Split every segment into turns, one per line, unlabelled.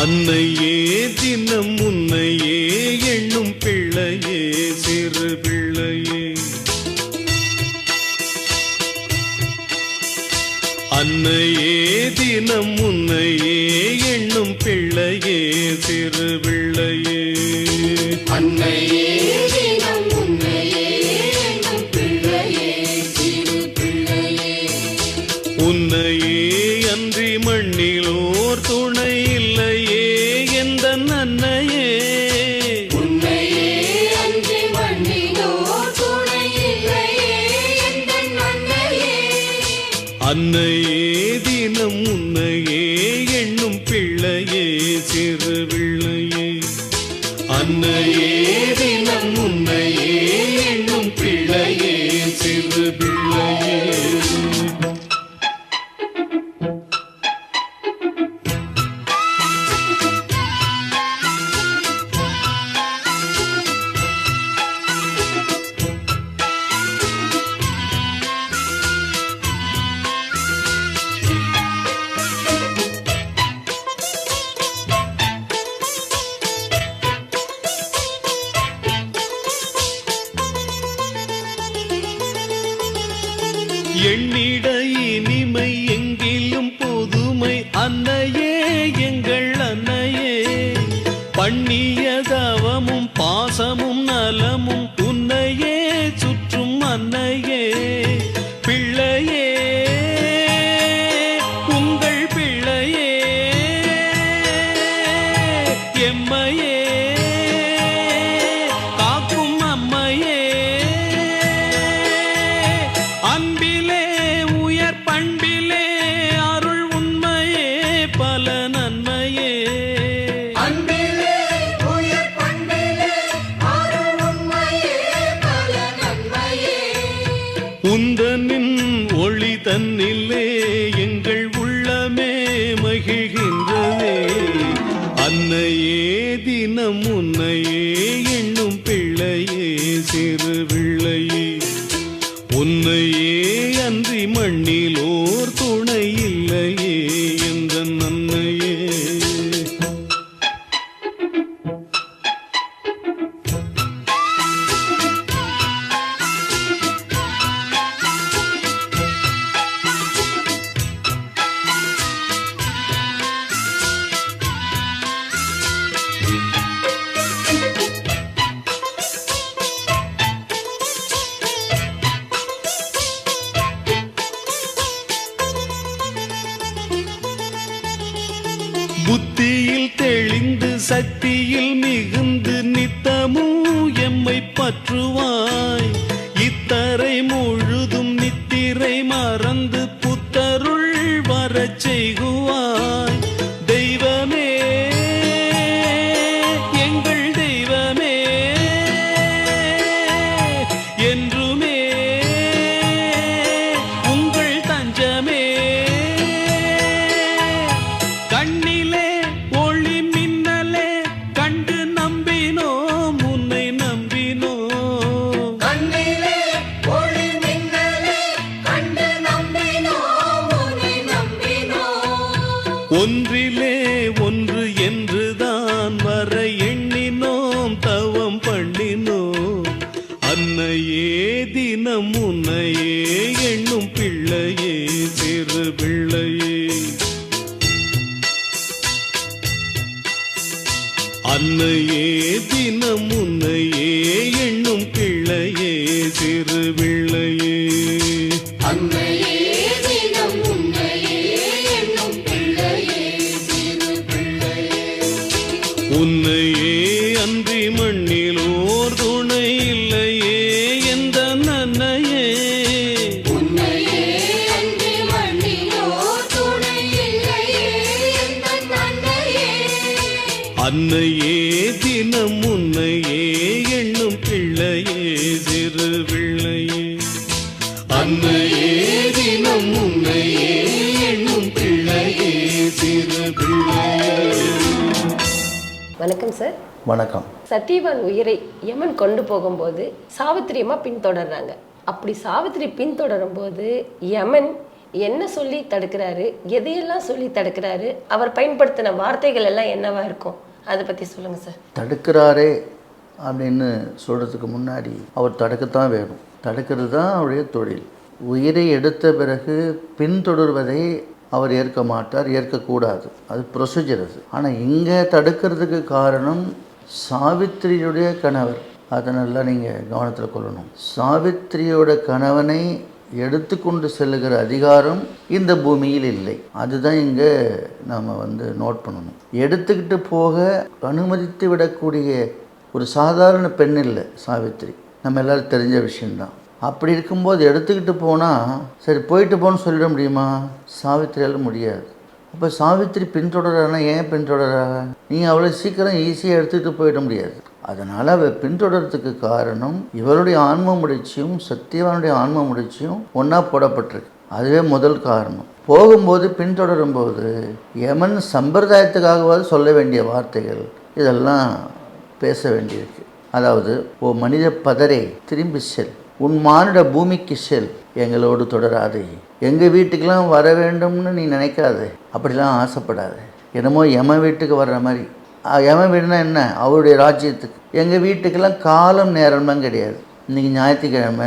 அன்னையே தினம் முன்னையே சக்தியில் ஒன்றிலே ஒன்று என்று பிள்ளையே அன்னையே தினம் உன்னையே என்னும் பிள்ளையே சிறு பிள்ளையே.
வணக்கம் சார்
வணக்கம்.
சத்யவான் உயிரை யமன் கொண்டு போகும்போது சாவித்திரியமா பின்தொடர்றாங்க. அப்படி சாவித்திரி பின்தொடரும் போது யமன் என்ன சொல்லி தடுக்கிறாரு எதையெல்லாம் சொல்லி தடுக்கிறாரு அவர் பயன்படுத்தின வார்த்தைகள் எல்லாம் என்னவா இருக்கும்? அதை பற்றி சொல்லுங்கள் சார்
தடுக்கிறாரே அப்படின்னு சொல்கிறதுக்கு முன்னாடி அவர் தடுக்கத்தான் வேணும். தடுக்கிறது தான் அவருடைய தொழில். உயிரை எடுத்த பிறகு பின்தொடர்வதை அவர் ஏற்க மாட்டார் ஏற்கக்கூடாது. அது ப்ரொசீஜர் அது. ஆனால் இங்கே தடுக்கிறதுக்கு காரணம் சாவித்திரியுடைய கணவர். அதை நல்லா நீங்கள் கவனத்தில் கொள்ளணும். சாவித்திரியோட கணவனை எடுத்துக்கொண்டு செல்லுகிற அதிகாரம் இந்த பூமியில் இல்லை. அதுதான் இங்கே நாம் வந்து நோட் பண்ணணும். எடுத்துக்கிட்டு போக அனுமதித்து விடக்கூடிய ஒரு சாதாரண பெண் இல்லை சாவித்திரி. நம்ம எல்லாரும் தெரிஞ்ச விஷயந்தான் அப்படி இருக்கும்போது எடுத்துக்கிட்டு போனால் சரி போயிட்டு போன்னு சொல்லிட முடியுமா? சாவித்திரியால் முடியாது. அப்போ சாவித்திரி பின்தொடரானா ஏன் பின்தொடரா? நீங்கள் அவ்வளோ சீக்கிரம் ஈஸியாக எடுத்துக்கிட்டு போயிட முடியாது. அதனால் அவள் பின்தொடர்றதுக்கு காரணம் இவருடைய ஆன்ம முடிச்சியும் சத்தியவானுடைய ஆன்ம முடிச்சியும் ஒன்றா போடப்பட்டிருக்கு. அதுவே முதல் காரணம். போகும்போது பின்தொடரும்போது யமன் சம்பிரதாயத்துக்காகவாது சொல்ல வேண்டிய வார்த்தைகள் இதெல்லாம் பேச வேண்டியிருக்கு. அதாவது ஓ மனித பதரை திரும்பி செல். உன் மானிட பூமிக்கு செல். எங்களோடு தொடராதே. எங்கள் வீட்டுக்கெல்லாம் வர வேண்டும்னு நீ நினைக்காதே. அப்படிலாம் ஆசைப்படாதே. என்னமோ எம வீட்டுக்கு வர்ற மாதிரி. எம வீடுனா என்ன? அவருடைய ராஜ்யத்துக்கு. எங்கள் வீட்டுக்கெல்லாம் காலம் நேரம்லாம் கிடையாது. இன்றைக்கி ஞாயிற்றுக்கிழமை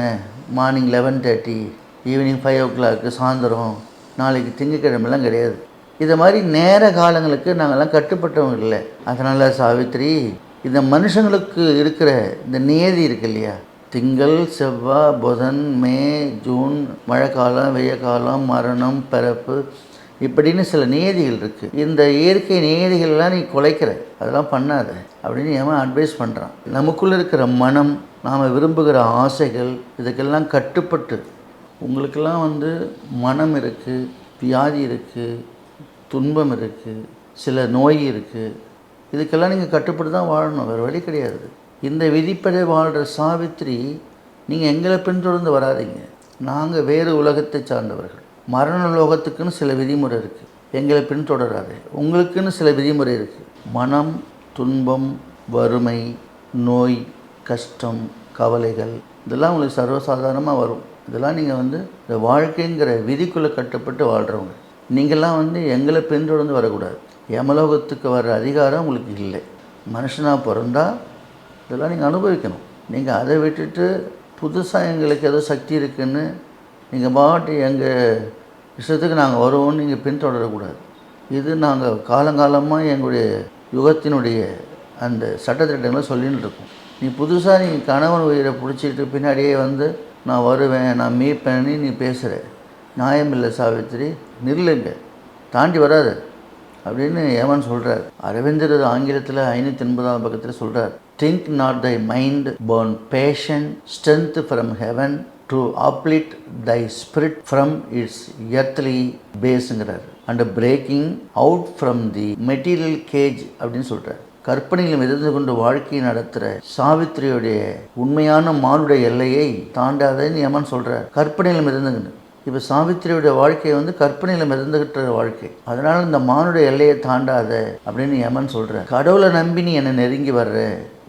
morning eleven thirty evening five o'clock சாயந்தரம். நாளைக்கு திங்கக்கிழமைலாம் கிடையாது. இதை மாதிரி நேர காலங்களுக்கு நாங்கள்லாம் கட்டுப்பட்டவங்க இல்லை. அதனால் சாவித்திரி இந்த மனுஷங்களுக்கு இருக்கிற இந்த நியதி இருக்கு இல்லையா? திங்கள் செவ்வாய் புதன் மே ஜூன் மழைக்காலம் வெய்ய காலம் மரணம் பிறப்பு இப்படின்னு சில நியதிகள் இருக்குது இந்த இயற்கை நியதிகள்லாம் நீ குலைக்கிற அதெல்லாம் பண்ணாத அப்படின்னு ஏமா அட்வைஸ் பண்ணுறான் நமக்குள்ளே இருக்கிற மனம் நாம் விரும்புகிற ஆசைகள் இதுக்கெல்லாம் கட்டுப்பட்டு உங்களுக்கெல்லாம் வந்து மனம் இருக்குது வியாதி இருக்குது துன்பம் இருக்குது சில நோய் இருக்குது இதுக்கெல்லாம் நீங்கள் கட்டுப்பட்டு தான் வாழணும். வேறு வழி கிடையாது. இந்த விதிப்படி வாழ்கிற சாவித்திரி நீங்கள் எங்களை பின்தொடர்ந்து வராதீங்க. நாங்கள் வேறு உலகத்தை சார்ந்தவர்கள். மரண லோகத்துக்குன்னு சில விதிமுறை இருக்குது எங்களை பின்தொடராது. உங்களுக்குன்னு சில விதிமுறை இருக்குது மனம் துன்பம் வறுமை நோய் கஷ்டம் கவலைகள் இதெல்லாம் உங்களுக்கு சர்வசாதாரணமாக வரும். இதெல்லாம் நீங்கள் வந்து இந்த வாழ்க்கைங்கிற விதிக்குள்ளே கட்டுப்பட்டு வாழ்கிறவங்க நீங்கள்லாம் வந்து எங்களை பின்தொடர்ந்து வரக்கூடாது. யமலோகத்துக்கு வர்ற அதிகாரம் உங்களுக்கு இல்லை. மனுஷனாக பிறந்தா இதெல்லாம் நீங்கள் அனுபவிக்கணும். நீங்கள் அதை விட்டுட்டு புதுசாக எங்களுக்கு ஏதோ சக்தி இருக்குன்னு நீங்கள் பாட்டு எங்கள் இஷ்டத்துக்கு நாங்கள் வருவோம்னு நீங்கள் பின்தொடரக்கூடாது. இது நாங்கள் காலங்காலமாக எங்களுடைய யுகத்தினுடைய அந்த சட்டத்திட்டங்களை சொல்லின்னு இருக்கோம். நீ புதுசாக நீ கணவன் உயிரை பிடிச்சிட்டு பின்னாடியே வந்து நான் வருவேன் நான் மீட்பேன்னு நீ பேசுகிற நியாயமில்லை சாவித்திரி நில்லுங்க. தாண்டி வராது. அப்படின்னு ஏமன் சொல்கிறார் அரவிந்தர் ஆங்கிலத்தில் ஐநூற்றி எண்பதாம் பக்கத்தில் சொல்கிறார் think not thy mind burn passion strength from heaven to uplift thy spirit from its earthly பேஸுங்கிறார் and breaking out from the material cage அப்படின்னு சொல்கிறார் கற்பனையில் மிதந்து கொண்டு வாழ்க்கையை நடத்துகிற சாவித்திரியுடைய உண்மையான மானுடைய எல்லையை தாண்டாதன்னு யமன் சொல்கிறார் கற்பனையிலும் இருந்துங்கன்னு இப்போ சாவித்திரியுடைய வாழ்க்கை வந்து கற்பனையில் மிதந்துகிட்ட வாழ்க்கை. அதனால இந்த மானுடைய எல்லையை தாண்டாத அப்படின்னு யமன் சொல்கிறேன் கடவுளை நம்பி நீ என்னை நெருங்கி வர்ற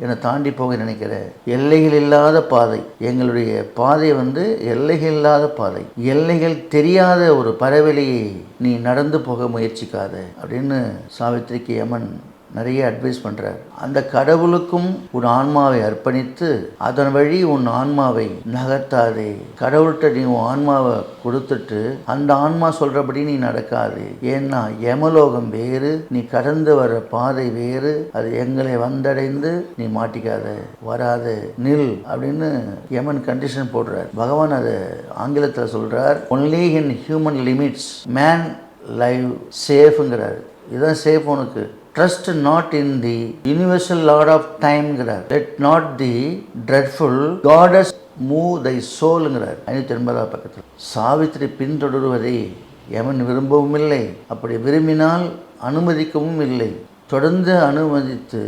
என்னை தாண்டி போக நினைக்கிற. எல்லைகள் இல்லாத பாதை. எங்களுடைய பாதை வந்து எல்லைகள் இல்லாத பாதை. எல்லைகள் தெரியாத ஒரு பறவெளியை நீ நடந்து போக முயற்சிக்காத அப்படின்னு சாவித்திரிக்கு யமன் நிறைய அட்வைஸ் பண்ணுறார் அந்த கடவுளுக்கும் உன் ஆன்மாவை அர்ப்பணித்து அதன் வழி உன் ஆன்மாவை நகர்த்தாதே. கடவுள்கிட்ட நீ உன் ஆன்மாவை கொடுத்துட்டு அந்த ஆன்மா சொல்கிறபடி நீ நடக்காது. ஏன்னா யமலோகம் வேறு நீ கடந்து வர பாதை வேறு அது எங்களை வந்தடைந்து நீ மாட்டிக்காத வராது நில் அப்படின்னு யமன் கண்டிஷன் போடுறார். பகவான் அதை ஆங்கிலத்தில் சொல்கிறார் only in human limits man live சேஃபுங்கிறார் இதுதான் சேஃப் உனக்கு. Trust not in the universal lord of டைம்ங்கிறார் let not the dreadful gods move thy சோலுங்கிறார் ஐநூற்றி எண்பதாம் பக்கத்தில். சாவித்திரி பின்தொடருவதை எவன் விரும்பவும் இல்லை. அப்படி விரும்பினால் அனுமதிக்கவும் இல்லை. தொடர்ந்து அனுமதித்து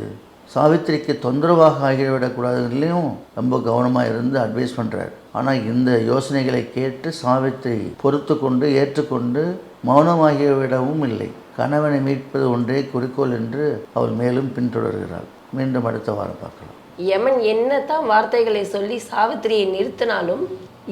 சாவித்திரிக்கு தொந்தரவாக ஆகிவிடக்கூடாதுலையும் ரொம்ப கவனமாக இருந்து அட்வைஸ் பண்ணுறார் ஆனால் இந்த யோசனைகளை கேட்டு சாவித்திரி பொறுத்து கொண்டு ஏற்றுக்கொண்டு மௌனமாகிவிடவும் இல்லை. கணவனை மீட்பது ஒன்றே குறிக்கோள் என்று அவள் மேலும் பின்தொடர்கிறாள். மீண்டும் அடுத்த வாரம் பார்க்கலாம்.
யமன் என்னத்தான் வார்த்தைகளை சொல்லி சாவித்திரியை நிறுத்தினாலும்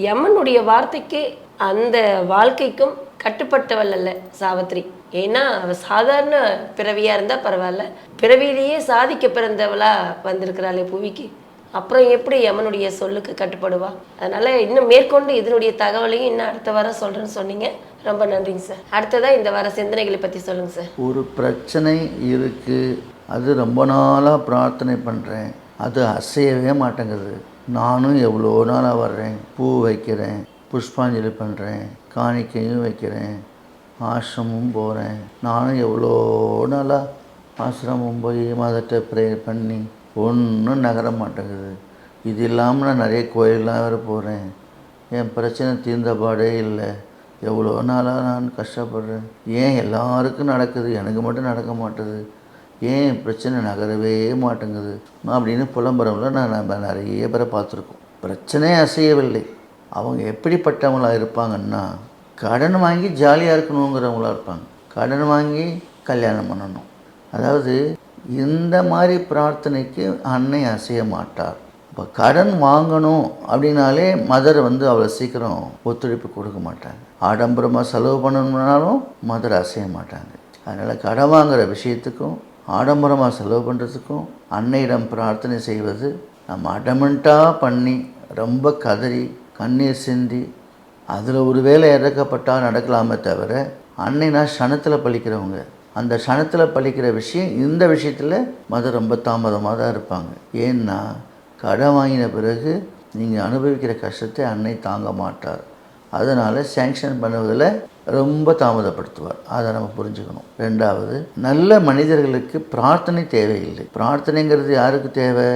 யமனுடைய வார்த்தைக்கு அந்த வாழ்க்கைக்கும் கட்டுப்பட்டவள் அல்ல சாவித்திரி. ஏன்னா அவ சாதாரண பிறவியா இருந்தா பரவாயில்ல. பிறவியிலேயே சாதிக்க பிறந்தவளா வந்திருக்கிறாளே புவிக்கு. அப்புறம் எப்படி யமனுடைய சொல்லுக்கு கட்டுப்படுவா? அதனால இன்னும் மேற்கொண்டு இதனுடைய தகவலையும் இன்னும் அடுத்த வாரம் சொல்றேன்னு சொன்னீங்க. ரொம்ப நன்றிங்க சார். அடுத்ததா இந்த வார சிந்தனைகளை பத்தி சொல்லுங்க சார்.
ஒரு பிரச்சனை இருக்குது அது ரொம்ப நாளாக பிரார்த்தனை பண்ணுறேன் அது அசையவே மாட்டேங்குது. நானும் எவ்வளோ நாளாக வர்றேன். பூ வைக்கிறேன். புஷ்பாஞ்சலி பண்ணுறேன் காணிக்கையும் வைக்கிறேன். ஆசிரமும் போகிறேன் நானும் எவ்வளோ நாளாக ஆசிரமம் போய் மதத்தை ப்ரேயர் பண்ணி ஒன்றும் நகர மாட்டேங்குது. இது இல்லாமல் நான் நிறைய கோயிலெலாம் வேறு போகிறேன் என் பிரச்சனை தீர்ந்த பாடே இல்லை. எவ்வளோ நாளாக நான் கஷ்டப்படுறேன். ஏன் எல்லாருக்கும் நடக்குது? எனக்கு மட்டும் நடக்க மாட்டேது. ஏன் என் பிரச்சனை நகரவே மாட்டேங்குது? அப்படின்னு புலம்புறவங்கள நான் நம்ம நிறைய பேரை பார்த்துருக்கோம். பிரச்சனையே அசையவில்லை. அவங்க எப்படிப்பட்டவங்களா இருப்பாங்கன்னா கடன் வாங்கி ஜாலியாக இருக்கணுங்கிறவங்களா இருப்பாங்க. கடன் வாங்கி கல்யாணம் பண்ணணும். அதாவது இந்த மாதிரி பிரார்த்தனைக்கு அன்னை அசைய மாட்டார். இப்போ கடன் வாங்கணும் அப்படின்னாலே மதர் வந்து அவ்வளோ சீக்கிரம் ஒத்துழைப்பு கொடுக்க மாட்டாங்க. ஆடம்பரமாக செலவு பண்ணணும்னாலும் மதர் அசைய மாட்டாங்க. அதனால் கடன் வாங்குகிற விஷயத்துக்கும் ஆடம்பரமாக செலவு பண்ணுறதுக்கும் அன்னையிடம் பிரார்த்தனை செய்வது நம்ம அடமெண்ட்டாக பண்ணி ரொம்ப கதறி கண்ணீர் சிந்தி அதில் ஒரு வேலை இறக்கப்பட்டால் நடக்கலாமே தவிர அன்னைனா க்ஷணத்தில் பழிக்கிறவங்க அந்த க்ஷணத்தில் பழிக்கிற விஷயம் இந்த விஷயத்தில் மதம் ரொம்ப தாமதமாக தான் இருப்பாங்க. ஏன்னா கடன் வாங்கின பிறகு நீங்கள் அனுபவிக்கிற கஷ்டத்தை அன்னை தாங்க மாட்டார். அதனால் சேங்ஷன் பண்ணுவதில் ரொம்ப தாமதப்படுத்துவார். அதை நம்ம புரிஞ்சுக்கணும். ரெண்டாவது நல்ல மனிதர்களுக்கு பிரார்த்தனை தேவையில்லை. பிரார்த்தனைங்கிறது யாருக்கு தேவை?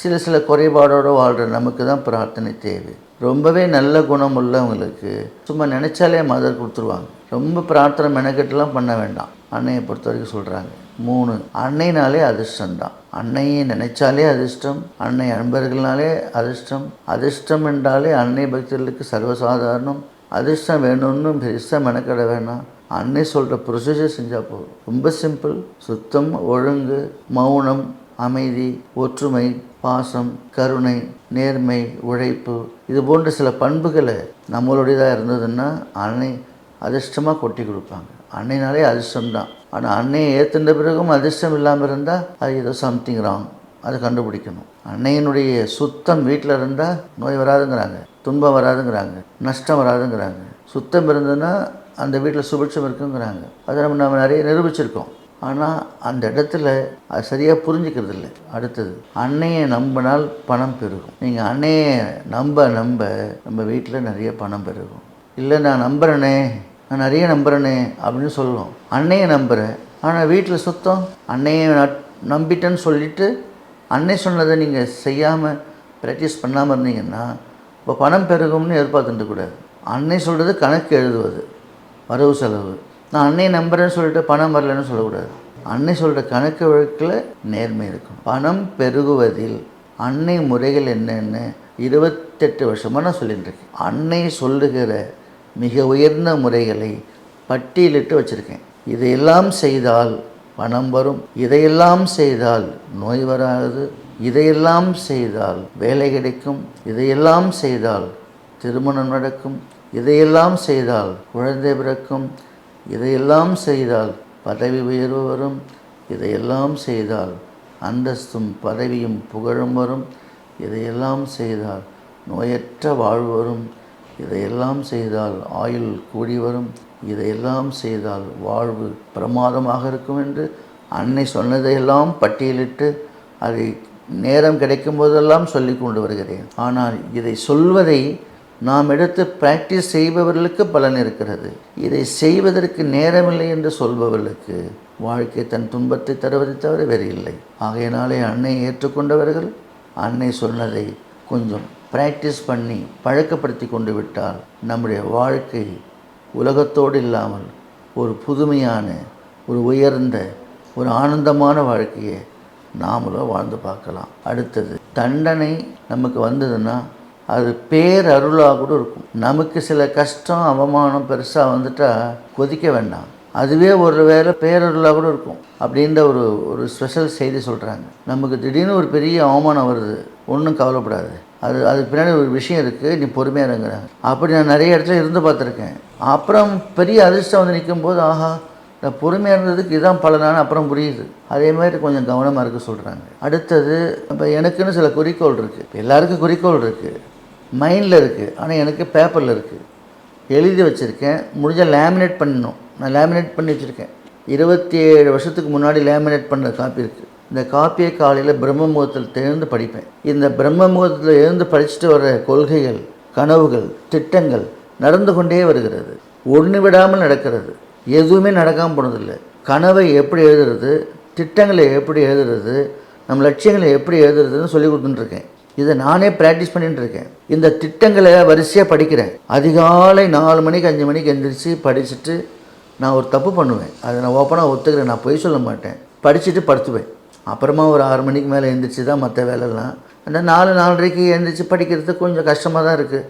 சில சில குறைபாடோடு வாழ்கிற நமக்கு தான் பிரார்த்தனை தேவை. ரொம்பவே நல்ல குணம் உள்ளவங்களுக்கு சும்மா நினச்சாலே மதர் கொடுத்துருவாங்க. ரொம்ப பிரார்த்தனை மெனக்கெட்டுலாம் பண்ண வேண்டாம். அன்னையை பொறுத்த வரைக்கும் சொல்கிறாங்க மூணு அன்னைனாலே அதிர்ஷ்டம்தான். அன்னையை நினைச்சாலே அதிர்ஷ்டம் அன்னை அன்பர்கள்னாலே அதிர்ஷ்டம் அதிர்ஷ்டம் என்றாலே அன்னை பக்தர்களுக்கு சர்வசாதாரணம் அதிர்ஷ்டம் வேணும்னு பெருசாக மெனக்கட வேணாம். அன்னை சொல்கிற ப்ரொசீஜர் செஞ்சால் போதும். ரொம்ப சிம்பிள் சுத்தம் ஒழுங்கு மௌனம் அமைதி ஒற்றுமை பாசம் கருணை நேர்மை உழைப்பு. இது போன்ற சில பண்புகளை நம்மளுடையதாக இருந்ததுன்னா அன்னை அதிர்ஷ்டமாக கொட்டி கொடுப்பாங்க. அன்னைனாலே அதிர்ஷ்டம்தான். ஆனால் அன்னையை ஏற்றுன பிறகும் அதிர்ஷ்டம் இல்லாமல் இருந்தால் அது ஏதோ சம்திங் ராங் அதை கண்டுபிடிக்கணும். அன்னையினுடைய சுத்தம் வீட்டில் இருந்தால் நோய் வராதுங்கிறாங்க. துன்பம் வராதுங்கிறாங்க. நஷ்டம் வராதுங்கிறாங்க. சுத்தம் இருந்ததுன்னா அந்த வீட்டில் சுபிட்சம் இருக்குங்கிறாங்க. அதை நம்ம நம்ம நிறைய நிரூபிச்சிருக்கோம். ஆனால் அந்த இடத்துல அது சரியாக புரிஞ்சுக்கிறது இல்லை அடுத்தது அன்னையை நம்பினால் பணம் பெருகும். நீங்கள் அன்னையை நம்ப நம்ப நம்ம வீட்டில் நிறைய பணம் பெருகும். இல்லை நான் நம்புகிறேனே நான் நிறைய நம்புகிறேனே அப்படின்னு சொல்லுவோம். அன்னையை நம்புகிறேன் ஆனால் வீட்டில் சுத்தம் அன்னையை நம்பிட்டேன்னு சொல்லிட்டு அன்னை சொன்னதை நீங்கள் செய்யாமல் ப்ராக்டிஸ் பண்ணாமல் இருந்தீங்கன்னா இப்போ பணம் பெருகும்னு எதிர்பார்த்துட்டு கூடாது. அன்னை சொல்கிறது கணக்கு எழுதுவது வரவு செலவு. நான் அன்னையை நம்புறேன்னு சொல்லிட்டு பணம் வரலன்னு சொல்லக்கூடாது. அன்னை சொல்கிற கணக்கு வழக்கில் நேர்மை இருக்கும். பணம் பெருகுவதில் அன்னை முறைகள் என்னென்னு இருபத்தெட்டு வருஷமாக நான் சொல்லிட்டு இருக்கேன். அன்னை சொல்லுகிற மிக உயர்ந்த முறைகளை பட்டியலிட்டு வச்சுருக்கேன். இதையெல்லாம் செய்தால் பணம் வரும். இதையெல்லாம் செய்தால் நோய் வராது. இதையெல்லாம் செய்தால் வேலை கிடைக்கும். இதையெல்லாம் செய்தால் திருமணம் நடக்கும். இதையெல்லாம் செய்தால் குழந்தை பிறக்கும். இதையெல்லாம் செய்தால் பதவி உயர்வு வரும். இதையெல்லாம் செய்தால் அந்தஸ்தும் பதவியும் புகழும் வரும். இதையெல்லாம் செய்தால் நோயற்ற வாழ்வு வரும். இதையெல்லாம் செய்தால் ஆயுள் கூடி வரும். இதையெல்லாம் செய்தால் வாழ்வு பிரமாதமாக இருக்கும் என்று அன்னை சொன்னதையெல்லாம் பட்டியலிட்டு அதை நேரம் கிடைக்கும் போதெல்லாம் சொல்லி கொண்டு வருகிறேன். ஆனால் இதை சொல்வதை நாம் எடுத்து பிராக்டிஸ் செய்பவர்களுக்கு பலன் இருக்கிறது. இதை செய்வதற்கு நேரமில்லை என்று சொல்பவர்களுக்கு வாழ்க்கை தன் துன்பத்தை தருவதை தவிர வேறு இல்லை. ஆகையினாலே அன்னை ஏற்றுக்கொண்டவர்கள் அன்னை சொன்னதை கொஞ்சம் பிராக்டிஸ் பண்ணி பழக்கப்படுத்தி கொண்டு விட்டால் நம்முடைய வாழ்க்கை உலகத்தோடு இல்லாமல் ஒரு புதுமையான ஒரு உயர்ந்த ஒரு ஆனந்தமான வாழ்க்கையை நாமளும் வாழ்ந்து பார்க்கலாம். அடுத்தது தண்டனை நமக்கு வந்ததுன்னா அது பேரருளாக கூட இருக்கும். நமக்கு சில கஷ்டம் அவமானம் பெருசாக வந்துட்டா கொதிக்க வேண்டாம். அதுவே ஒரு வேளை பேரருளாக கூட இருக்கும். அப்படின்ற ஒரு ஒரு ஸ்பெஷல் செய்தி சொல்கிறாங்க நமக்கு திடீர்னு ஒரு பெரிய அவமானம் வருது. ஒன்றும் கவலைப்படாது. அது அதுக்கு பின்னாடி ஒரு விஷயம் இருக்குது நீ பொறுமையாக இருங்கிறேன் அப்படி நான் நிறைய இடத்துல இருந்து பார்த்துருக்கேன். அப்புறம் பெரிய அதிர்ஷ்டம் வந்து நிற்கும்போது ஆஹா நான் பொறுமையாக இருந்ததுக்கு இதான் பலனான அப்புறம் புரியுது. அதே மாதிரி கொஞ்சம் கவனமாக இருக்க சொல்கிறாங்க அடுத்தது இப்போ எனக்குன்னு சில குறிக்கோள் இருக்குது இப்போ எல்லாருக்கும் குறிக்கோள் இருக்குது மைண்டில் இருக்குது ஆனால் எனக்கு பேப்பரில் இருக்குது எழுதி வச்சுருக்கேன். முடிஞ்சால் லேமினேட் பண்ணணும். நான் லேமினேட் பண்ணி வச்சுருக்கேன். இருபத்தி ஏழு வருஷத்துக்கு முன்னாடி லேமினேட் பண்ண காப்பி இருக்குது இந்த காப்பியை காலையில் பிரம்ம முகூர்த்தத்தில் தேர்ந்து படிப்பேன். இந்த பிரம்ம முகூர்த்தத்தில் எழுந்து படிச்சுட்டு வர்ற கொள்கைகள் கனவுகள் திட்டங்கள் நடந்து கொண்டே வருகிறது. ஒன்று விடாமல் நடக்கிறது. எதுவுமே நடக்காமல் போனதில்லை. கனவை எப்படி எழுதுறது திட்டங்களை எப்படி எழுதுறது நம்ம லட்சியங்களை எப்படி எழுதுறதுன்னு சொல்லி கொடுத்துட்டுருக்கேன். இதை நானே ப்ராக்டிஸ் பண்ணிட்டு இருக்கேன் இந்த திட்டங்களை வரிசையாக படிக்கிறேன். அதிகாலை நாலு மணிக்கு அஞ்சு மணிக்கு எந்திரிச்சு படிச்சுட்டு நான் ஒரு தப்பு பண்ணுவேன். அதை நான் ஓப்பனாக ஒத்துக்கிறேன். நான் பொய் சொல்ல மாட்டேன். படிச்சுட்டு படுத்துவேன். அப்புறமா ஒரு ஆறு மணிக்கு மேலே எழுந்திரிச்சு தான் மற்ற வேலைலாம் அந்த நாலு நாலரைக்கு எழுந்திரிச்சு படிக்கிறது கொஞ்சம் கஷ்டமாக தான் இருக்குது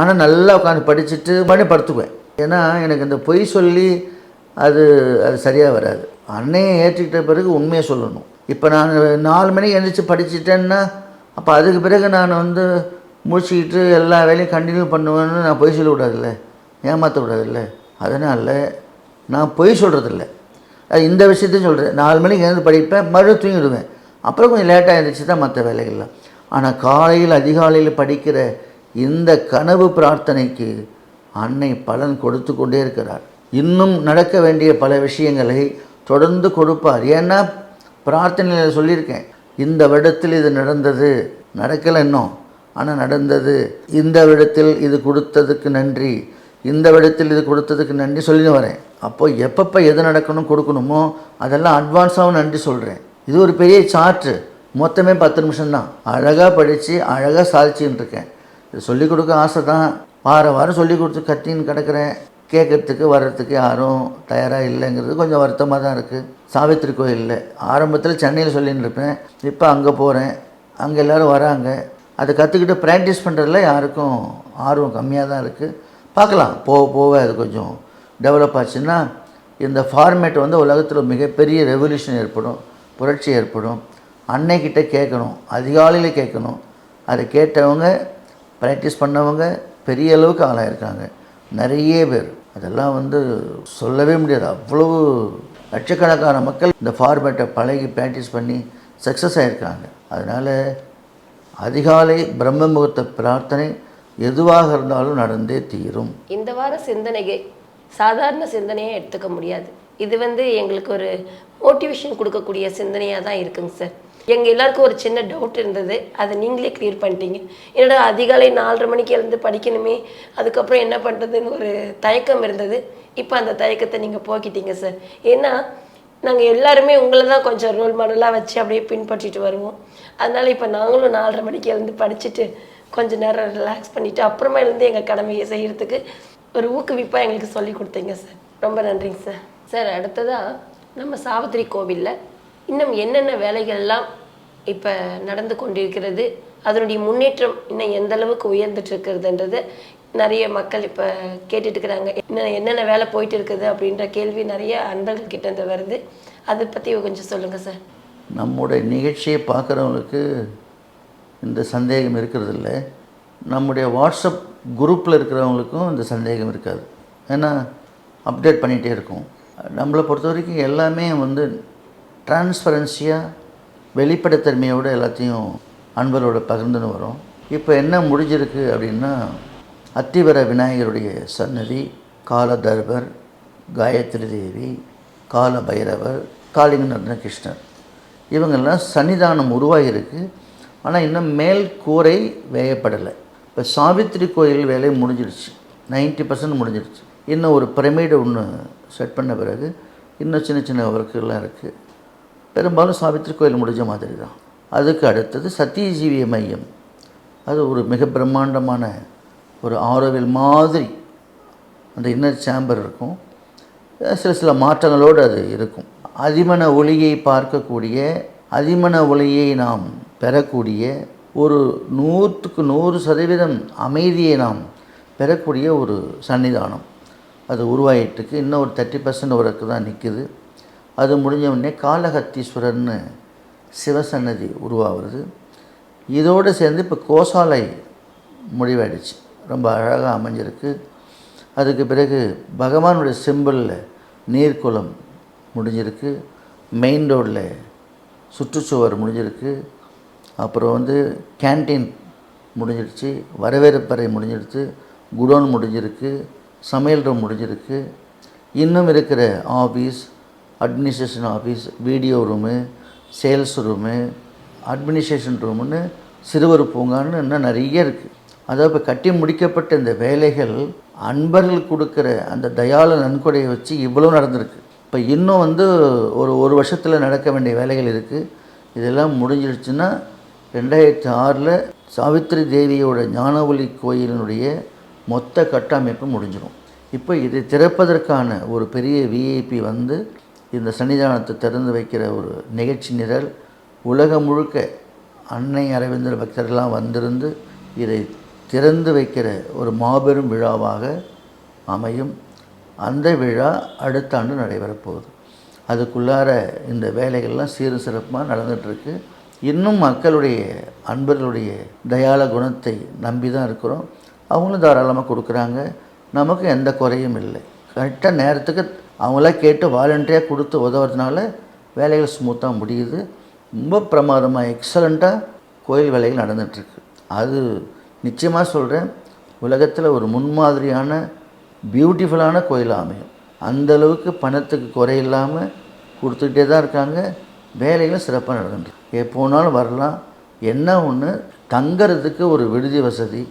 ஆனால் நல்லா உட்காந்து படிச்சுட்டு மணி படுத்துக்குவேன். ஏன்னா எனக்கு இந்த பொய் சொல்லி அது அது சரியாக வராது. அன்னையை ஏற்றிக்கிட்ட பிறகு உண்மையை சொல்லணும். இப்போ நான் நாலு மணிக்கு எழுந்திரிச்சு படிச்சுட்டேன்னா அப்போ அதுக்கு பிறகு நான் வந்து முடிச்சுக்கிட்டு எல்லா வேலையும் கண்டினியூ பண்ணுவேன்னு நான் பொய் சொல்லக்கூடாதுல்ல ஏமாற்றக்கூடாதுல்ல அதனால் நான் பொய் சொல்கிறதில்ல அது இந்த விஷயத்தையும் சொல்கிறேன் நாலு மணிக்கு எழுந்து படிப்பேன் மறுபடியும் தூங்கிடுவேன். அப்புறம் கொஞ்சம் லேட்டாக இருந்துச்சு தான் மற்ற வேலைகள்லாம். ஆனால் காலையில் அதிகாலையில் படிக்கிற இந்த கனவு பிரார்த்தனைக்கு அன்னை பலன் கொடுத்து கொண்டே இருக்கிறார். இன்னும் நடக்க வேண்டிய பல விஷயங்களை தொடர்ந்து கொடுப்பார். ஏன்னா பிரார்த்தனையில் சொல்லியிருக்கேன் இந்த வருடத்தில் இது நடந்தது நடக்கலை இன்னும். ஆனால் நடந்தது இந்த விடத்தில் இது கொடுத்ததுக்கு நன்றி. இந்த விடத்தில் இது கொடுத்ததுக்கு நன்றி சொல்லின்னு வரேன். அப்போ எப்பப்போ எது நடக்கணும் கொடுக்கணுமோ அதெல்லாம் அட்வான்ஸாகவும் நன்றி சொல்கிறேன் இது ஒரு பெரிய சார்ட்டு மொத்தமே பத்து நிமிஷம்தான் அழகாக படித்து அழகாக சாதிச்சுன்னு இருக்கேன். இது சொல்லிக் கொடுக்க ஆசை தான் வாரம் வாரம் சொல்லி கொடுத்து கத்தின்னு கிடக்கிறேன். கேட்கறதுக்கு வர்றதுக்கு யாரும் தயாராக இல்லைங்கிறது கொஞ்சம் வருத்தமாக தான் இருக்குது சாவித்திரி கோயிலில் ஆரம்பத்தில் சென்னையில் சொல்லின்னு இருப்பேன். இப்போ அங்கே போகிறேன் அங்கே எல்லோரும் வராங்க. அதை கற்றுக்கிட்டு ப்ராக்டிஸ் பண்ணுறதுல யாருக்கும் ஆர்வம் கம்மியாக தான் இருக்குது பார்க்கலாம். போக போக அது கொஞ்சம் டெவலப் ஆச்சுன்னா இந்த ஃபார்மேட் வந்து உலகத்தில் மிகப்பெரிய ரெவல்யூஷன் ஏற்படும் புரட்சி ஏற்படும். அன்னைக்கிட்ட கேட்கணும் அதிகாலையில் கேட்கணும். அதை கேட்டவங்க ப்ராக்டிஸ் பண்ணவங்க பெரிய அளவுக்கு ஆளாயிருக்காங்க. நிறைய பேர். அதெல்லாம் வந்து சொல்லவே முடியாது. அவ்வளவு லட்சக்கணக்கான மக்கள் இந்த ஃபார்மேட்டை பழகி ப்ராக்டிஸ் பண்ணி சக்ஸஸ் ஆகியிருக்காங்க அதனால் அதிகாலை பிரம்ம முகூர்த்த பிரார்த்தனை எதுவாக இருந்தாலும் நடந்தே தீரும்.
இந்த வார சிந்தனையை சாதாரண சிந்தனையாக எடுத்துக்க முடியாது. இது வந்து எங்களுக்கு ஒரு மோட்டிவேஷன் கொடுக்கக்கூடிய சிந்தனையாக தான் இருக்குங்க சார். எங்கள் எல்லாருக்கும் ஒரு சின்ன டவுட் இருந்தது. அதை நீங்களே கிளியர் பண்ணிட்டீங்க. என்னோட அதிகாலை நாலரை மணிக்கு எழுந்து படிக்கணுமே அதுக்கப்புறம் என்ன பண்ணுறதுன்னு ஒரு தயக்கம் இருந்தது. இப்போ அந்த தயக்கத்தை நீங்கள் போக்கிட்டீங்க சார். ஏன்னா நாங்கள் எல்லாருமே உங்களை தான் கொஞ்சம் ரோல் மாடலாக வச்சு அப்படியே பின்பற்றிட்டு வருவோம். அதனால் இப்போ நாங்களும் நாலரை மணிக்கு எழுந்து படிச்சுட்டு கொஞ்ச நேரம் ரிலாக்ஸ் பண்ணிவிட்டு அப்புறமா இருந்து எங்கள் கடமையை செய்கிறதுக்கு ஒரு ஊக்குவிப்பாக எங்களுக்கு சொல்லி கொடுத்தீங்க சார் ரொம்ப நன்றிங்க சார் சார் அடுத்ததாக நம்ம சாவித்திரி கோவிலில் இன்னும் என்னென்ன வேலைகள்லாம் இப்போ நடந்து கொண்டிருக்கிறது அதனுடைய முன்னேற்றம் இன்னும் எந்த அளவுக்கு உயர்ந்துட்டு இருக்கிறதுன்றது நிறைய மக்கள் இப்போ கேட்டுட்டு இருக்கிறாங்க இன்னும் என்னென்ன வேலை போயிட்டு இருக்குது அப்படின்ற கேள்வி நிறைய அன்பர்கள் கிட்ட இருந்து வருது. அதை பற்றி கொஞ்சம் சொல்லுங்கள் சார்
நம்முடைய நிகழ்ச்சியை பார்க்குறவங்களுக்கு இந்த சந்தேகம் இருக்கிறதில்ல. நம்முடைய வாட்ஸ்அப் குரூப்பில் இருக்கிறவங்களுக்கும் இந்த சந்தேகம் இருக்காது. ஏன்னா அப்டேட் பண்ணிகிட்டே இருக்கும். நம்மளை பொறுத்த வரைக்கும் எல்லாமே வந்து டிரான்ஸ்பரன்சியாக வெளிப்படைத்தன்மையோடு எல்லாத்தையும் அன்பரோட பகிர்ந்துன்னு வரும். இப்போ என்ன முடிஞ்சிருக்கு அப்படின்னா அத்திவர விநாயகருடைய சன்னதி கால தர்பர் காயத்ரி தேவி கால பைரவர் காளிங்க கிருஷ்ணர் இவங்கெல்லாம் சன்னிதானம் உருவாகியிருக்கு. ஆனால் இன்னும் மேல் கூரை வேயப்படலை. இப்போ சாவித்திரி கோயில் வேலை முடிஞ்சிடுச்சு. நைன்ட்டி பர்சன்ட் முடிஞ்சிடுச்சு. இன்னும் ஒரு பிரமிடு ஒன்று செட் பண்ண பிறகு இன்னும் சின்ன சின்ன ஒர்க்குலாம் இருக்குது பெரும்பாலும் சாவித்திரி கோயில் முடிஞ்ச மாதிரி தான் அதுக்கு அடுத்தது சத்தியஜீவிய மையம். அது ஒரு மிக பிரம்மாண்டமான ஒரு ஆரோவில் மாதிரி அந்த இன்னர் சேம்பர் இருக்கும். சில சில மாற்றங்களோடு அது இருக்கும். அதிமன ஒளியை பார்க்கக்கூடிய அதிமன ஒளியை நாம் பெறக்கூடிய ஒரு நூற்றுக்கு நூறு சதவீதம் அமைதியை நாம் பெறக்கூடிய ஒரு சன்னிதானம். அது உருவாயிட்டுருக்கு. இன்னும் ஒரு தேர்ட்டி பர்சன்ட் ஒர்க்கு தான் நிற்குது அது முடிஞ்ச உடனே காலஹத்தீஸ்வரர்னு சிவசன்னதி உருவாகுது இதோடு சேர்ந்து இப்போ கோசாலை முடிவாயிடுச்சு. ரொம்ப அழகாக அமைஞ்சிருக்கு. அதுக்கு பிறகு பகவானுடைய சிம்பிளில் நீர்க்குளம் முடிஞ்சிருக்கு. மெயின் ரோடில் சுற்றுச்சுவர் முடிஞ்சிருக்கு. அப்புறம் வந்து கேண்டீன் முடிஞ்சிருச்சு வரவேற்பறை முடிஞ்சிருச்சு குடோன் முடிஞ்சிருக்கு சமையல் ரூம் முடிஞ்சிருக்கு. இன்னும் இருக்கிற office administration office video room sales room administration ரூமுன்னு சிறுவர் பூங்கான்னு இன்னும் நிறைய இருக்குது அதாவது இப்போ கட்டி முடிக்கப்பட்ட இந்த வேலைகள் அன்பர்கள் கொடுக்குற அந்த தயால நன்கொடையை வச்சு இவ்வளோ நடந்திருக்கு. இப்போ இன்னும் வந்து ஒரு ஒரு வருஷத்தில் நடக்க வேண்டிய வேலைகள் இருக்குது இதெல்லாம் முடிஞ்சிடுச்சுன்னா ரெண்டாயிரத்தி ஆறில் சாவித்திரி தேவியோட ஞானவொலி கோயிலினுடைய மொத்த கட்டமைப்பு முடிஞ்சிடும். இப்போ இதை திறப்பதற்கான ஒரு பெரிய விஐபி வந்து இந்த சன்னிதானத்தை திறந்து வைக்கிற ஒரு நிகழ்ச்சி நிரல் உலகம் முழுக்க அன்னை அரவிந்தர் பக்தர்கள்லாம் வந்திருந்து இதை திறந்து வைக்கிற ஒரு மாபெரும் விழாவாக அமையும். அந்த விழா அடுத்த ஆண்டு நடைபெறப்போகுது. அதுக்குள்ளார இந்த வேலைகள்லாம் சீரும் சிறப்பாக நடந்துகிட்ருக்கு இன்னும் மக்களுடைய அன்பர்களுடைய தயால குணத்தை நம்பி தான் இருக்கிறோம். அவங்களும் தாராளமாக கொடுக்குறாங்க. நமக்கு எந்த குறையும் இல்லை. கரெக்டாக நேரத்துக்கு அவங்களா கேட்டு வாலண்டரியாக கொடுத்து உதவுறதுனால வேலைகள் ஸ்மூத்தாக முடியுது. ரொம்ப பிரமாதமாக எக்ஸலண்ட்டாக கோயில் வேலைகள் நடந்துகிட்ருக்கு அது நிச்சயமாக சொல்கிறேன் உலகத்தில் ஒரு முன்மாதிரியான பியூட்டிஃபுல்லான கோயிலாக அமையும். அந்த அளவுக்கு பணத்துக்கு குறை இல்லாமல் கொடுத்துக்கிட்டே தான் இருக்காங்க. வேலைகளும் சிறப்பாக நடந்துட்டு எப்போனாலும் வரலாம். என்ன ஒன்று தங்கிறதுக்கு ஒரு விடுதி வசதி.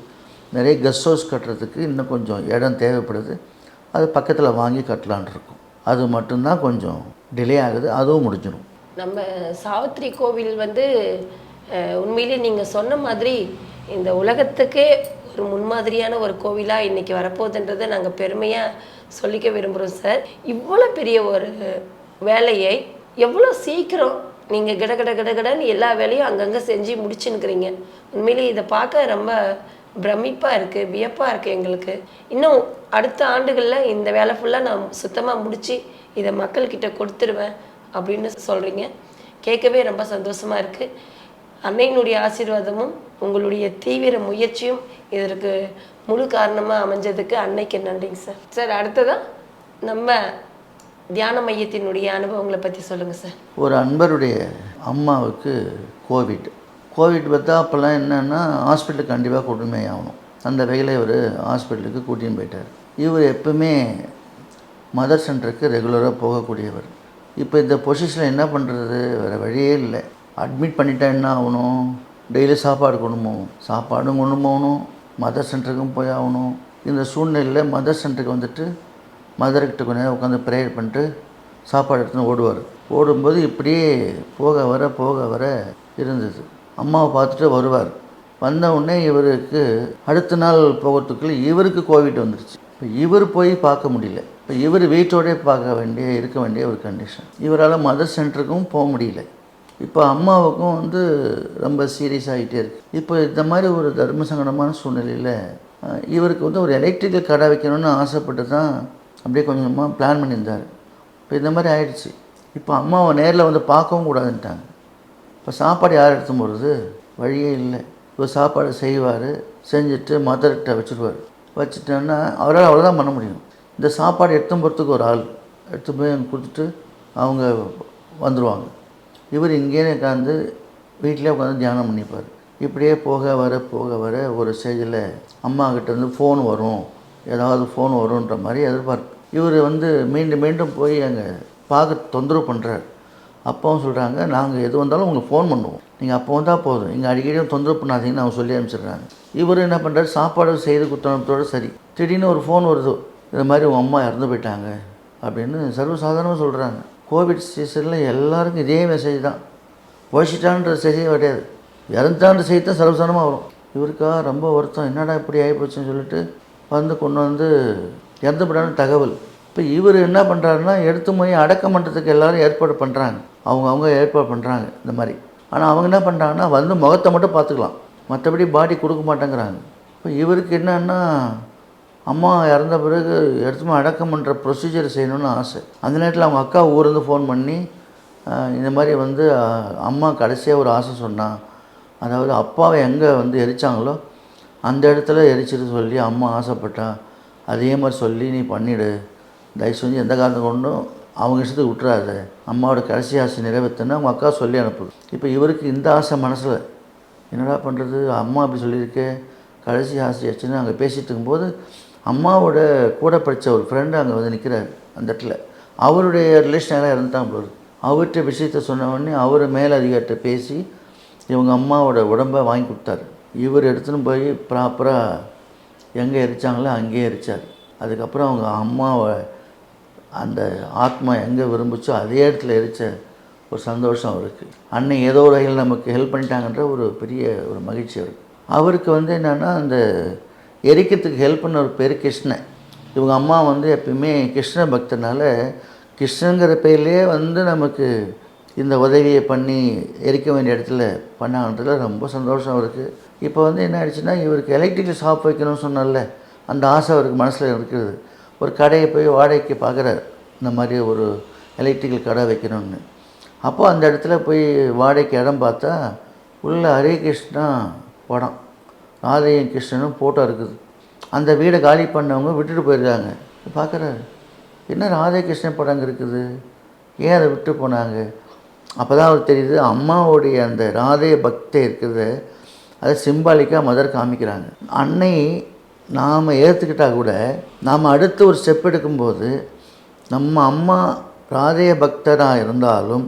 நிறைய கெஸ்ட் ஹவுஸ் கட்டுறதுக்கு இன்னும் கொஞ்சம் இடம் தேவைப்படுது. அது பக்கத்தில் வாங்கி கட்டலான் இருக்கோம். அது மட்டும்தான் கொஞ்சம் டிலே ஆகுது. அதுவும் முடிஞ்சிடும்.
நம்ம சாவித்திரி கோவில் வந்து உண்மையிலே நீங்கள் சொன்ன மாதிரி இந்த உலகத்துக்கே ஒரு முன்மாதிரியான ஒரு கோவிலாக இன்றைக்கி வரப்போகுதுன்றதை நாங்கள் பெருமையாக சொல்லிக்க விரும்புகிறோம் சார். இவ்வளோ பெரிய ஒரு வேலையை எவ்வளோ சீக்கிரம் நீங்கள் கட கட கிட கடன்னு எல்லா வேலையும் அங்கங்கே செஞ்சு முடிச்சுன்னுக்கிறீங்க. உண்மையிலேயே இதை பார்க்க ரொம்ப பிரமிப்பாக இருக்குது வியப்பாக இருக்குது எங்களுக்கு. இன்னும் அடுத்த ஆண்டுகளில் இந்த வேலை ஃபுல்லாக நான் சுத்தமாக முடித்து இதை மக்கள்கிட்ட கொடுத்துருவேன் அப்படின்னு சொல்கிறீங்க கேட்கவே ரொம்ப சந்தோஷமாக இருக்குது அன்னையினுடைய ஆசீர்வாதமும் உங்களுடைய தீவிர முயற்சியும் இதற்கு முழு காரணமாக அமைஞ்சதுக்கு அன்னைக்கு நன்றிங்க சார். சார் அடுத்ததான் நம்ம தியான மையத்தினுடைய அனுபவங்களை பற்றி சொல்லுங்கள் சார்
ஒரு அன்பருடைய அம்மாவுக்கு கோவிட் கோவிட் பார்த்தா அப்போல்லாம் என்னென்னா ஹாஸ்பிட்டலுக்கு கண்டிப்பாக கொடுமை ஆகணும். அந்த வகையில் இவர் ஹாஸ்பிட்டலுக்கு கூட்டின்னு போயிட்டார். இவர் எப்பவுமே மதர் சென்டருக்கு ரெகுலராக போகக்கூடியவர். இப்போ இந்த பொசிஷனில் என்ன பண்ணுறது வேறு வழியே இல்லை. அட்மிட் பண்ணிட்டா என்ன ஆகணும்? டெய்லி சாப்பாடு கொண்டு போகணும். சாப்பாடும் கொண்டு போகணும். மதர் சென்டருக்கும் போய் ஆகணும். இந்த சூழ்நிலையில் மதர் சென்டருக்கு வந்துட்டு மதர்கிட்ட கொஞ்ச நேரம் உட்காந்து ப்ரேயர் பண்ணிட்டு சாப்பாடு எடுத்துன்னு ஓடுவார். ஓடும்போது இப்படியே போக வர போக வர இருந்தது. அம்மாவை பார்த்துட்டு வருவார். வந்த உடனே இவருக்கு அடுத்த நாள் போகிறதுக்குள்ள இவருக்கு கோவிட் வந்துருச்சு. இப்போ இவர் போய் பார்க்க முடியல. இப்போ இவர் வீட்டோடய பார்க்க வேண்டிய இருக்க வேண்டிய ஒரு கண்டிஷன் இவரால் மதர் சென்டருக்கும் போக முடியல. இப்போ அம்மாவுக்கும் வந்து ரொம்ப சீரியஸ் ஆகிட்டே இருக்கு. இப்போ இந்த மாதிரி ஒரு தர்ம சங்கடமான சூழ்நிலையில் இவருக்கு வந்து ஒரு எலக்ட்ரிக்கல் கடை வைக்கணும்னு ஆசைப்பட்டு தான் அப்படியே கொஞ்சமாக பிளான் பண்ணியிருந்தார். இப்போ இந்த மாதிரி ஆயிடுச்சு. இப்போ அம்மாவை நேரில் வந்து பார்க்கவும் கூடாதுன்ட்டாங்க. இப்போ சாப்பாடு யார் எடுத்து போகிறது வழியே இல்லை. இப்போ சாப்பாடு செய்வார் செஞ்சுட்டு மதர்கிட்ட வச்சுருவார். வச்சுட்டோன்னா அவரால் அவ்வளோதான் பண்ண முடியும். இந்த சாப்பாடு எடுத்து போகிறதுக்கு ஒரு ஆள் எடுத்து போய் கொடுத்துட்டு அவங்க வந்துடுவாங்க இவர் இங்கேயே உட்காந்து வீட்டிலே உட்காந்து தியானம் பண்ணிப்பார். இப்படியே போக வர போக வர ஒரு ஸ்டேஜில் அம்மாக்கிட்ட இருந்து ஃபோன் வரும். ஏதாவது ஃபோன் வரும்ன்ற மாதிரி எதிர்பார்ப்பு. இவர் வந்து மீண்டும் மீண்டும் போய் அங்கே பார்க்க தொந்தரவு பண்ணுறார் அப்பாவும் சொல்கிறாங்க நாங்கள் எது வந்தாலும் உங்களுக்கு ஃபோன் பண்ணுவோம். நீங்கள் அப்போ வந்தால் போதும். இங்கே அடிக்கடி தொந்தரவு பண்ணாதீங்கன்னு அவங்க சொல்லி அனுப்பிச்சிடுறாங்க. இவர் என்ன பண்ணுறாரு சாப்பாடு செய்து குத்தனத்தோடு சரி திடீர்னு ஒரு ஃபோன் வருது. இது மாதிரி உங்கள் அம்மா இறந்து போயிட்டாங்க. அப்படின்னு சர்வசாதாரணமாக சொல்கிறாங்க கோவிட் சீசனில் எல்லாருக்கும் இதே மெசேஜ் தான். போஷிட்டான்ற செய்தியே கிடையாது. இறந்தான்ற செய்தி தான் சர்வசாதாரணமாக வரும். இவருக்கா ரொம்ப வருத்தம். என்னடா இப்படி ஆகிப்போச்சுன்னு சொல்லிட்டு வந்து கொண்டு வந்து இறந்து தகவல். இப்போ இவர் என்ன பண்ணுறாருன்னா எடுத்து போய் அடக்கம் பண்ணுறதுக்கு எல்லாரும் ஏற்பாடு பண்ணுறாங்க அவங்க அவங்க ஏற்பாடு பண்ணுறாங்க இந்த மாதிரி. ஆனால் அவங்க என்ன பண்ணுறாங்கன்னா வந்து முகத்தை மட்டும் பார்த்துக்கலாம். மற்றபடி பாடி கொடுக்க மாட்டேங்கிறாங்க. இப்போ இவருக்கு என்னன்னா அம்மா இறந்த பிறகு எடுத்து போய் அடக்கம் பண்ணுற ப்ரொசீஜர் செய்யணும்னு ஆசை. அந்த நேரத்தில் அவங்க அக்கா ஊர்லேருந்து ஃபோன் பண்ணி இந்த மாதிரி வந்து அம்மா கடைசியாக ஒரு ஆசை சொன்னான் அதாவது அப்பாவை எங்கே வந்து எரிச்சாங்களோ அந்த இடத்துல எரிச்சிட்டு சொல்லி அம்மா ஆசைப்பட்டா அதே மாதிரி சொல்லி நீ பண்ணிவிடு தயவு செஞ்சு எந்த காரணத்தை கொண்டும் அவங்க இஷ்டத்துக்கு விட்டுறாது. அம்மாவோட கடைசி ஆசை நிறைவேற்றினா அவங்க அக்கா சொல்லி அனுப்புது இப்போ இவருக்கு இந்த ஆசை மனசில். என்னடா பண்ணுறது அம்மா அப்படி சொல்லியிருக்கே. கடைசி ஆசையாச்சுன்னு அங்கே பேசிகிட்டு இருக்கும்போது அம்மாவோட கூட படித்த ஒரு ஃப்ரெண்டு அங்கே வந்து நிற்கிறார் அந்த இடத்துல. அவருடைய ரிலேஷனாக இருந்தான் போல அவர்கிட்ட விஷயத்த சொன்ன உடனே அவர் மேலதிகாரிட்ட பேசி இவங்க அம்மாவோட உடம்பை வாங்கி கொடுத்தாரு. இவர் எடுத்துன்னு போய் ப்ராப்பராக எங்கே எரிச்சாங்களோ அங்கேயே எரித்தார் அதுக்கப்புறம் அவங்க அம்மாவை அந்த ஆத்மா எங்கே விரும்புச்சோ அதே இடத்துல எரிச்ச ஒரு சந்தோஷம் அவருக்கு. அன்னை ஏதோ ஒரு வகையில் நமக்கு ஹெல்ப் பண்ணிட்டாங்கன்ற ஒரு பெரிய ஒரு மகிழ்ச்சி அவருக்கு. அவருக்கு வந்து என்னென்னா அந்த எரிக்கிறதுக்கு ஹெல்ப் பண்ண ஒரு பேர் கிருஷ்ணன் இவங்க அம்மா வந்து எப்பயுமே கிருஷ்ண பக்தனால கிருஷ்ணங்கிற பேர்லேயே வந்து நமக்கு இந்த உதவியை பண்ணி எரிக்க வேண்டிய இடத்துல பண்ணாங்கன்றதுல ரொம்ப சந்தோஷம் அவருக்கு. இப்போ வந்து என்ன ஆயிடுச்சுன்னா இவருக்கு எலக்ட்ரிக்கல் ஷாப் வைக்கணும்னு சொன்னால அந்த ஆசை அவருக்கு மனசில் இருக்கிறது. ஒரு கடையை போய் வாடகைக்கு பார்க்குறாரு இந்த மாதிரி ஒரு எலக்ட்ரிக்கல் கடை வைக்கணும்னு. அப்போ அந்த இடத்துல போய் வாடகைக்கு இடம் பார்த்தா உள்ளே ஹரே கிருஷ்ணா படம் ராதையும் கிருஷ்ணனும் ஃபோட்டோ இருக்குது. அந்த வீடை காலி பண்ணவங்க விட்டுட்டு போயிருக்காங்க பார்க்குறாரு என்ன ராதே கிருஷ்ணன் படம் இருக்குது? ஏன் அதை விட்டு போனாங்க? அப்போ தான் அவருக்கு தெரியுது அம்மாவுடைய அந்த ராதே பக்தி இருக்குது அதை சிம்பாலிக்காக மதர் காமிக்கிறாங்க. அன்னை நாம் ஏற்றுக்கிட்டா கூட நாம் அடுத்து ஒரு ஸ்டெப் எடுக்கும்போது நம்ம அம்மா ராதேய பக்தராக இருந்தாலும்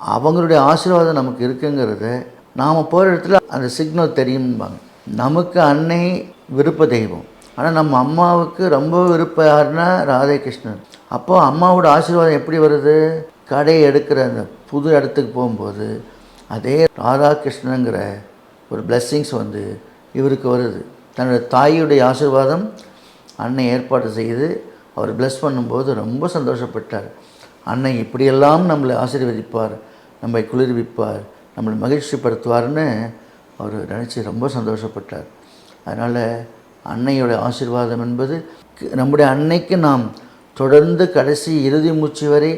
அவங்களுடைய ஆசீர்வாதம் நமக்கு இருக்குங்கிறத நாம் போகிற இடத்துல அந்த சிக்னல் தெரியும்பாங்க. நமக்கு அன்னை விருப்ப தெய்வம். ஆனால் நம்ம அம்மாவுக்கு ரொம்ப விருப்பம் யாருன்னா ராதே கிருஷ்ணன். அப்போ அம்மாவோட ஆசீர்வாதம் எப்படி வருது? கடை எடுக்கிற அந்த புது இடத்துக்கு போகும்போது அதே ராதாகிருஷ்ணங்கிற ஒரு பிளெஸ்ஸிங்ஸ் வந்து இவருக்கு வருது. தன்னுடைய தாயுடைய ஆசீர்வாதம் அன்னை ஏற்பாடு செய்து அவர் பிளஸ் பண்ணும்போது ரொம்ப சந்தோஷப்பட்டார். அன்னை இப்படியெல்லாம் நம்மளை ஆசீர்வதிப்பார் நம்மை குளிர்விப்பார் நம்மளை மகிழ்ச்சிப்படுத்துவார்னு அவர் நினச்சி ரொம்ப சந்தோஷப்பட்டார். அதனால் அன்னையோட ஆசீர்வாதம் என்பது நம்முடைய அன்னைக்கு நாம் தொடர்ந்து கடைசி இறுதி மூச்சு வரை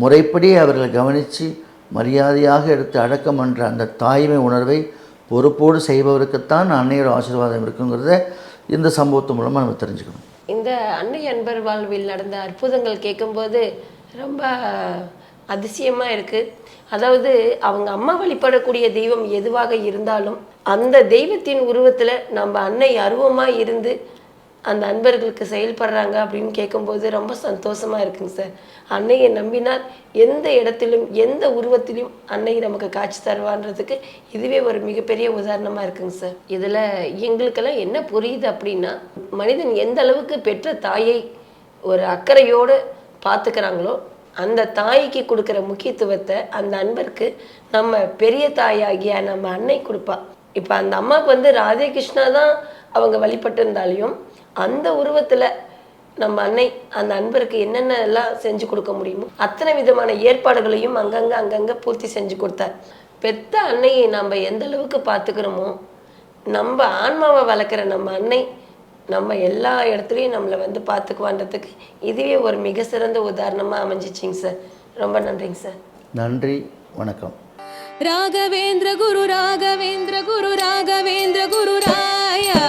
முறைப்படி அவர்களை கவனித்து மரியாதையாக எடுத்து அடக்கம் என்ற அந்த தாய்மை உணர்வை பொறுப்போடு செய்பவருக்குத்தான் அன்னையோட ஆசீர்வாதம் இருக்குங்கிறத இந்த சம்பவத்து மூலமாக நம்ம தெரிஞ்சுக்கணும்.
இந்த அன்னை அன்பர் வாழ்வில் நடந்த அற்புதங்கள் கேட்கும்போது ரொம்ப அதிசயமாக இருக்குது அதாவது அவங்க அம்மா வழிபடக்கூடிய தெய்வம் எதுவாக இருந்தாலும் அந்த தெய்வத்தின் உருவத்தில் நம்ம அன்னை அருவமாக இருந்து அந்த அன்பர்களுக்கு செயல்படுறாங்க அப்படின்னு கேட்கும்போது ரொம்ப சந்தோஷமா இருக்குங்க சார். அன்னையை நம்பினால் எந்த இடத்திலும் எந்த உருவத்திலும் அன்னை நமக்கு காட்சி தருவான்றதுக்கு இதுவே ஒரு மிகப்பெரிய உதாரணமா இருக்குங்க சார். இதுல எங்களுக்கெல்லாம் என்ன புரியுது அப்படின்னா மனிதன் எந்த அளவுக்கு பெற்ற தாயை ஒரு அக்கறையோடு பார்த்துக்கிறாங்களோ அந்த தாய்க்கு கொடுக்குற முக்கியத்துவத்தை அந்த அன்பருக்கு நம்ம பெரிய தாயாகிய நம்ம அன்னை கொடுப்பா. இப்போ அந்த அம்மாவுக்கு வந்து ராதே கிருஷ்ணா தான் அவங்க வழிபட்டிருந்தாலையும் அந்த உருவத்தில் நம்ம அன்னை அந்த அன்பருக்கு என்னென்ன எல்லாம் செஞ்சு கொடுக்க முடியுமோ அத்தனை விதமான ஏற்பாடுகளையும் அங்கங்கே அங்கங்கே பூர்த்தி செஞ்சு கொடுத்தார். பெத்த அன்னையை நம்ம எந்த அளவுக்கு பார்த்துக்கிறோமோ நம்ம ஆன்மாவை வளர்க்குற நம்ம அன்னை நம்ம எல்லா இடத்துலையும் நம்மளை வந்து பார்த்துக்குவான்றதுக்கு இதுவே ஒரு மிக சிறந்த உதாரணமாக அமைஞ்சிச்சிங்க சார். ரொம்ப நன்றிங்க சார்.
நன்றி வணக்கம்.
ராகவேந்திர குரு ராகவேந்திர குரு ராகவேந்திர குரு ராயா.